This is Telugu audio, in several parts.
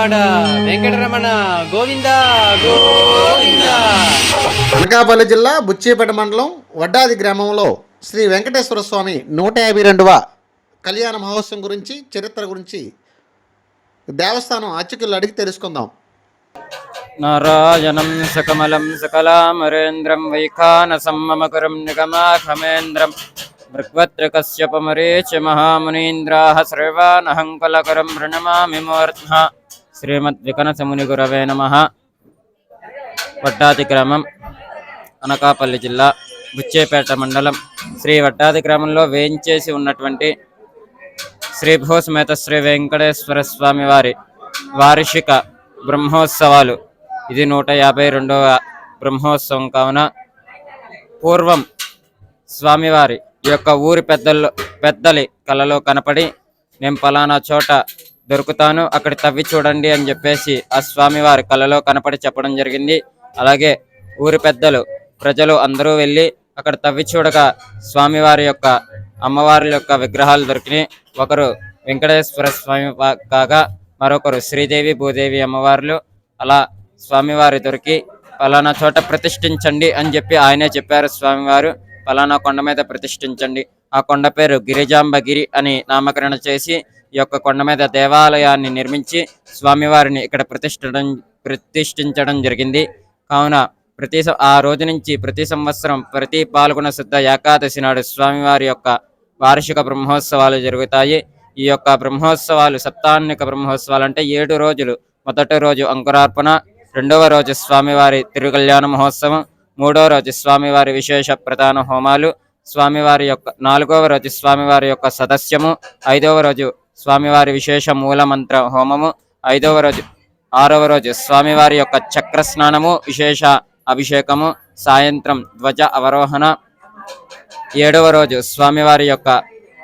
విజయవాడ వెంకటరమణ గోవింద గోవింద. అనకాపల్లి జిల్లా బుచ్చేపేట మండలం వడ్డాది గ్రామంలో శ్రీ వెంకటేశ్వర స్వామి నూట యాభై రెండవ కళ్యాణ మహోత్సవం గురించి చరిత్ర గురించి దేవస్థానం అర్చకులు అడిగి తెలుసుకుందాం. నారాయణం సకమలం సకలామరేంద్రం వైఖానసం మమకరం నిగమాఘమేంద్రం భృగ్వత్రకశ్యపమరేచ మహామునీంద్రాः సర్వానహంకలకరం శ్రీమద్ వికనసముని గురవే నమ. వడ్డాది గ్రామం అనకాపల్లి జిల్లా బుచ్చేపేట మండలం శ్రీ వడ్డాది గ్రామంలో వేయించేసి ఉన్నటువంటి శ్రీ భూసమేత శ్రీ వెంకటేశ్వర స్వామి వారి వార్షిక బ్రహ్మోత్సవాలు. ఇది నూట యాభై రెండవ బ్రహ్మోత్సవం కావున పూర్వం స్వామివారి యొక్క ఊరి పెద్దల్లో పెద్దలి కలలో కనపడి నేను పలానా చోట దొరుకుతాను. అక్కడ తవ్వి చూడండి అని చెప్పేసి ఆ స్వామివారి కలలో కనపడి చెప్పడం జరిగింది. అలాగే ఊరి పెద్దలు ప్రజలు అందరూ వెళ్ళి అక్కడ తవ్వి చూడగా స్వామివారి యొక్క అమ్మవారి యొక్క విగ్రహాలు దొరికినాయి. ఒకరు వెంకటేశ్వర స్వామి కాగా మరొకరు శ్రీదేవి భూదేవి అమ్మవార్లు. అలా స్వామివారి దొరికి పలానా చోట ప్రతిష్ఠించండి అని చెప్పి ఆయనే చెప్పారు స్వామివారు. పలానా కొండ మీద ప్రతిష్ఠించండి. ఆ కొండ పేరు గిరిజాంబగిరి అని నామకరణ చేసి ఈ యొక్క కొండ మీద దేవాలయాన్ని నిర్మించి స్వామివారిని ఇక్కడ ప్రతిష్ఠడం ప్రతిష్ఠించడం జరిగింది. కావున ప్రతి సం- ఆ రోజు నుంచి ప్రతి సంవత్సరం ప్రతి పాల్గొన శుద్ధ ఏకాదశి నాడు స్వామివారి యొక్క వార్షిక బ్రహ్మోత్సవాలు జరుగుతాయి. ఈ యొక్క బ్రహ్మోత్సవాలు సప్తాన్నిక బ్రహ్మోత్సవాలు అంటే ఏడు రోజులు. మొదటి రోజు అంకురార్పణ రెండవ రోజు స్వామివారి తిరుకల్యాణ మహోత్సవం మూడవ రోజు స్వామివారి విశేష ప్రధాన హోమాలు స్వామివారి యొక్క నాలుగవ రోజు స్వామివారి యొక్క సదస్యము ఐదవ రోజు స్వామివారి విశేష మూలమంత్ర హోమము. ఐదవ రోజు ఆరవ రోజు స్వామివారి యొక్క చక్ర స్నానము విశేష అభిషేకము సాయంత్రం ధ్వజ అవరోహణ. ఏడవ రోజు స్వామివారి యొక్క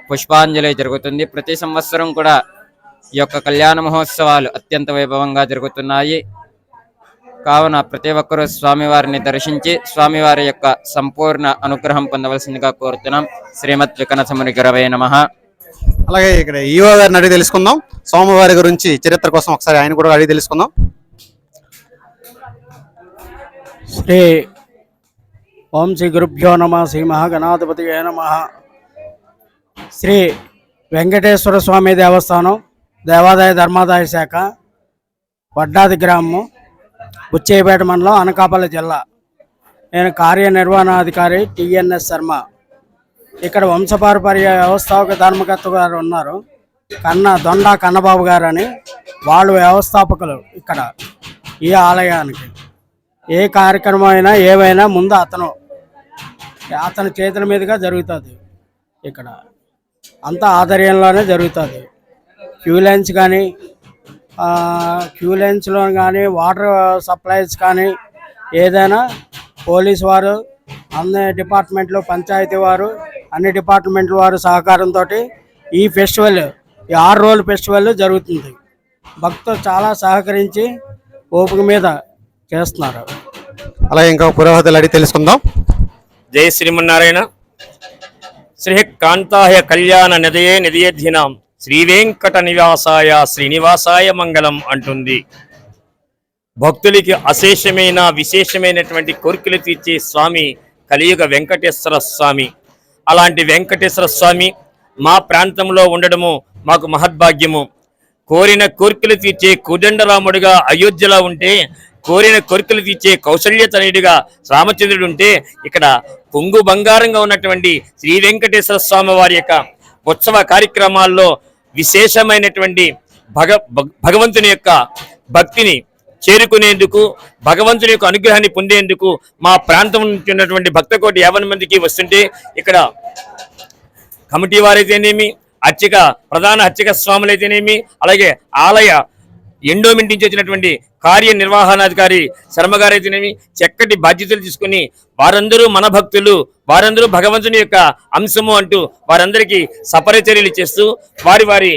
పుష్పాంజలి జరుగుతుంది. ప్రతి సంవత్సరం కూడా ఈ యొక్క కళ్యాణ మహోత్సవాలు అత్యంత వైభవంగా జరుగుతున్నాయి. కావున ప్రతి ఒక్కరూ స్వామివారిని దర్శించి స్వామివారి యొక్క సంపూర్ణ అనుగ్రహం పొందవలసిందిగా కోరుతున్నాం. శ్రీమద్ వికనసముని గురవే నమ. అలాగే ఇక్కడ ఈవో గారిని అడిగి తెలుసుకుందాం. సోమవారి గురించి చరిత్ర కోసం ఒకసారి ఆయన కూడా అడిగి తెలుసుకుందాం. శ్రీ ఓం శ్రీ గురుభ్యో నమ శ్రీ మహాగణాధిపతి నమ. శ్రీ వెంకటేశ్వర స్వామి దేవస్థానం దేవాదాయ ధర్మాదాయ శాఖ వడ్డాది గ్రామం బుచ్చేపేట మండలం అనకాపల్లి జిల్లా. నేను కార్యనిర్వహణాధికారి టిఎన్ఎస్ శర్మ. ఇక్కడ వంశపారపర్య వ్యవస్థాపక ధర్మకర్త గారు ఉన్నారు. కన్న దొండ కన్నబాబు గారు అని వాళ్ళు వ్యవస్థాపకులు ఇక్కడ ఈ ఆలయానికి. ఏ కార్యక్రమం అయినా ఏవైనా ముందు అతను అతని చేతుల మీదుగా జరుగుతుంది ఇక్కడ. అంతా ఆధ్వర్యంలోనే జరుగుతుంది. క్యూ లైన్స్ కానీ క్యూ లైన్స్లో కానీ వాటర్ సప్లైస్ కానీ ఏదైనా పోలీస్ వారు అన్ని డిపార్ట్మెంట్లు పంచాయతీ వారు అన్ని డిపార్ట్మెంట్ల వారు సహకారంతో ఈ ఫెస్టివల్ ఈ ఆరు రోజుల ఫెస్టివల్ జరుగుతుంది. భక్తులు చాలా సహకరించి ఓపిక మీద చేస్తున్నారు. అలాగే ఇంకా పురోహితులు అడిగి తెలుసుకుందాం. జై శ్రీమన్నారాయణ. శ్రీ కాంతాయ కళ్యాణ నిదయే నిదయేధినాం శ్రీ వెంకట నివాసాయ శ్రీనివాసాయ మంగళం అంటుంది. భక్తులకి అశేషమైన విశేషమైనటువంటి కోరికలు తీర్చే స్వామి కలియుగ వెంకటేశ్వర స్వామి. అలాంటి వెంకటేశ్వర స్వామి మా ప్రాంతంలో ఉండడము మాకు మహద్భాగ్యము. కోరిన కోరికలు తీర్చే కుదండరాముడిగా అయోధ్యలో ఉంటే కోరిన కోరికలు తీర్చే కౌశల్యతనయుడిగా రామచంద్రుడు ఉంటే ఇక్కడ పొంగు బంగారంగా ఉన్నటువంటి శ్రీ వెంకటేశ్వర స్వామి వారి యొక్క ఉత్సవ కార్యక్రమాల్లో విశేషమైనటువంటి భగ భగ- భగవంతుని యొక్క భక్తిని చేరుకునేందుకు భగవంతుని యొక్క అనుగ్రహాన్ని పొందేందుకు మా ప్రాంతం నుంచి ఉన్నటువంటి భక్త కోటి యాభై మందికి వస్తుంటే ఇక్కడ కమిటీ వారైతేనేమి అర్చక ప్రధాన అర్చక స్వాములైతేనేమి అలాగే ఆలయ ఎండోమెంట్ నుంచి వచ్చినటువంటి కార్యనిర్వహణాధికారి శర్మ గారైతేనేమి చక్కటి బాధ్యతలు తీసుకుని వారందరూ మన భక్తులు వారందరూ భగవంతుని యొక్క అంశము అంటూ వారందరికీ సపరిచర్యలు చేస్తూ వారి వారి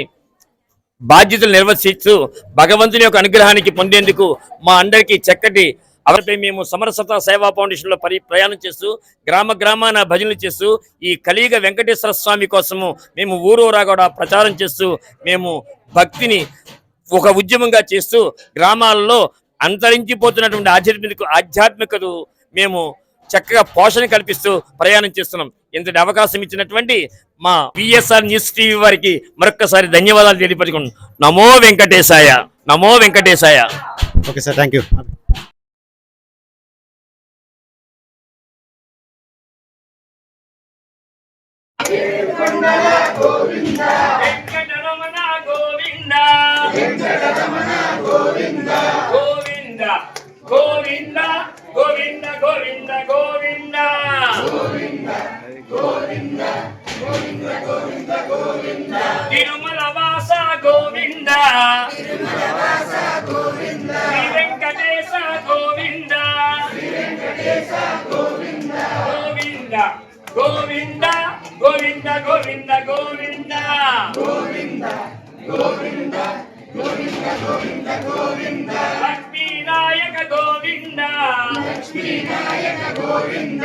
బాధ్యతలు నిర్వర్తిస్తూ భగవంతుని యొక్క అనుగ్రహానికి పొందేందుకు మా అందరికీ చక్కటి అవరిపై మేము సమరసత సేవా ఫౌండేషన్లో పరి ప్రయాణం చేస్తూ గ్రామ గ్రామాన భజనలు చేస్తూ ఈ కలియుగ వెంకటేశ్వర స్వామి కోసము మేము ఊరూరా కూడా ప్రచారం చేస్తూ మేము భక్తిని ఒక ఉద్యమంగా చేస్తూ గ్రామాల్లో అంతరించిపోతున్నటువంటి ఆధ్యాత్మిక ఆధ్యాత్మికత మేము చక్కగా పోషణ కల్పిస్తూ ప్రయాణం చేస్తున్నాం. ఇంతటి అవకాశం ఇచ్చినటువంటి మా పిఎస్ఆర్ న్యూస్ టీవీ వారికి మరొక్కసారి ధన్యవాదాలు తెలియపరచుకున్నాం నమో వెంకటేశాయ. నమో వెంకటేశాయ. Okay sir thank you Venkataramana Govinda Govinda Govinda Govinda. Govinda Govinda. Govinda Tirumala వాస గోవింద శ్రీ వెంకటేశ గోవింద గోవింద గోవింద. గోవింద గోవింద. గోవింద లక్ష్మీనాయక గోవింద. లక్ష్మణాగ్రజ గోవింద